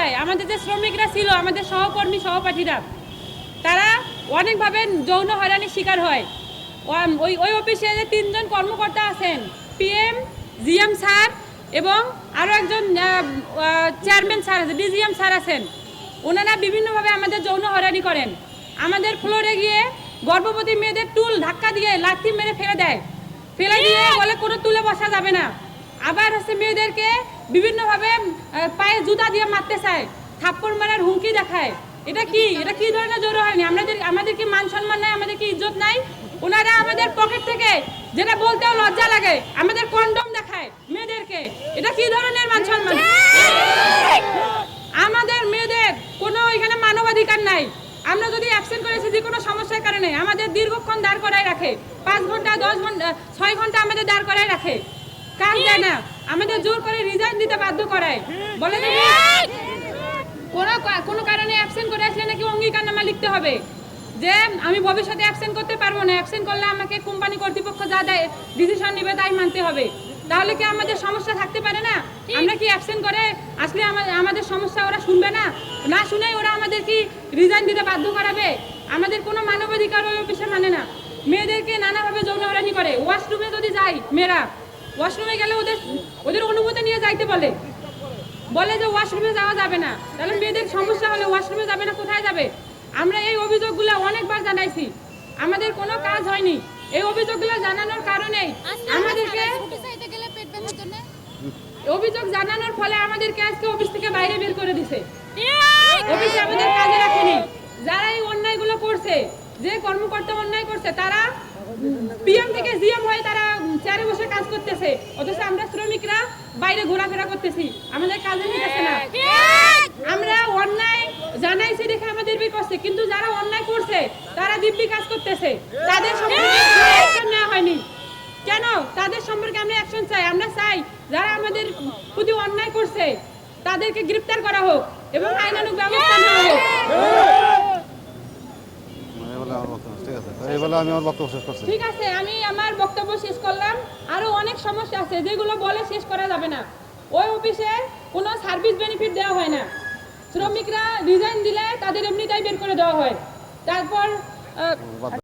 চাই আমাদের যে শ্রমিকরা ছিল আমাদের সহকর্মী সহপাঠীরা তারা অনেকভাবে যৌন হয়রানির শিকার হয়। ওই ওই অফিসে যে তিনজন কর্মকর্তা আছেন পিএম জিএম স্যার এবং আরও একজন চেয়ারম্যান স্যার আছে ডিজিএম স্যার আছেন। ওনারা বিভিন্নভাবে আমাদের যৌন হয়রানি করেন। আমাদের ফ্লোরে গিয়ে গর্ভবতী মেয়েদের টুল ধাক্কা দিয়ে লাথি মেরে ফেলে দেয়। ফেলে দিয়ে বলে কোনো তুলে বসা যাবে না। আবার হচ্ছে মেয়েদেরকে বিভিন্নভাবে পায়ে জুতা দিয়ে মারতে চায়, থাপ্পড় মারার হুমকি দেখায়। এটা কি? এটা কি ধরনের জোর হয়নি? আমাদের আমাদের কি মান সম্মান নাই? আমাদের কি ইজ্জত নাই? ওনারা আমাদের পকেট থেকে যেটা বলতেও লজ্জা লাগে, আমাদের কন্ডম দেখায় মেয়েদেরকে। এটা কি ধরনের মান সম্মান? আমাদের মেয়েদের কোনো এখানে মানবাধিকার নাই। আমরা যদি অ্যাবসেন্ট করেছি যে কোনো সমস্যার কারণে, আমাদের দীর্ঘক্ষণ দাঁড় করায় রাখে। পাঁচ ঘণ্টা, দশ ঘণ্টা, ছয় ঘণ্টা আমাদের দাঁড় করায় রাখে। কাজ দেয় না। আমাদের জোর করে রিজাইন দিতে বাধ্য করায়। বলে কোনো কোনো কারণে অ্যাবসেন্ট করে আসলে নাকি অঙ্গীকারনামা লিখতে হবে? যে আমি ভবিষ্যতে অ্যাবসেন্ট করতে পারব না। অ্যাবসেন্ট করলে আমাকে কোম্পানি কর্তৃপক্ষ যা দেয় ডিসিশন নেবে তাই মানতে হবে। তাহলে কি আমাদের সমস্যা থাকতে পারে না? আমরা কি অ্যাবসেন্ট করে আসলে আমা- আমাদের সমস্যা ওরা শুনবে না? না শুনে ওরা আমাদের কি রিজাইন দিতে বাধ্য করাবে? আমাদের কোনো মানবাধিকার ওই অফিসে মানে না। মেয়েদেরকে নানাভাবে যৌন হয়রানি করে ওয়াশরুমে যদি যাই মেয়েরা ওয়াশরুমে গেলে ওদের ওদের অনুমতি নিয়ে যাইতে বলে। বলে যে ওয়াশরুমে যাওয়া যাবে না। তাহলে মেয়েদের সমস্যা হলে ওয়াশরুমে যাবে না কোথায় যাবে? আমরা এই অভিযোগগুলো অনেকবার জানাইছি। আমাদের কোনো কাজ হয়নি। এই অভিযোগগুলো জানানোর আমাদেরকে গেলে পেট ব্যথার জন্য অভিযোগ জানানোর ফলে আমাদেরকে আজকে অফিস থেকে বাইরে বের করে দিছে। অফিসে আমাদের কাজে রাখেনি। যারা এই অন্যায়গুলো করছে যে কর্মকর্তা অন্যায় করছে তারা পিএম থেকে জিএম হয়ে তারা চেয়ারে বসে কাজ করতেছে, অথচ আমরা শ্রমিকরা বাইরে ঘোরাফেরা করতেছি, আমাদের কাজে নিতেছে না। আমরা অন্যায় জানাইছি দেখে আমাদের করছে কিন্তু যারা অন্যায় করছে, তারা দিব্যি কাজ করতেছে। তাদের সম্পর্কে নেওয়া হয়নি। কেন? তাদের সম্পর্কে আমরা অ্যাকশন চাই। আমরা চাই যারা আমাদের প্রতি অন্যায় করছে, তাদেরকে গ্রেপ্তার করা হোক এবং আইনানুগ ব্যবস্থা নেওয়া হোক এই বলে আমার বক্তব্য ঠিক আছে আমি আমার বক্তব্য শেষ করছি। ঠিক আছে আমি আমার বক্তব্য শেষ করলাম। আরও অনেক সমস্যা আছে যেগুলো বলে শেষ করা যাবে না। ওই অফিসে কোনো সার্ভিস বেনিফিট দেওয়া হয় না। শ্রমিকরা রিজাইন দিলে তাদের এমনিটাই বের করে দেওয়া হয়। তারপর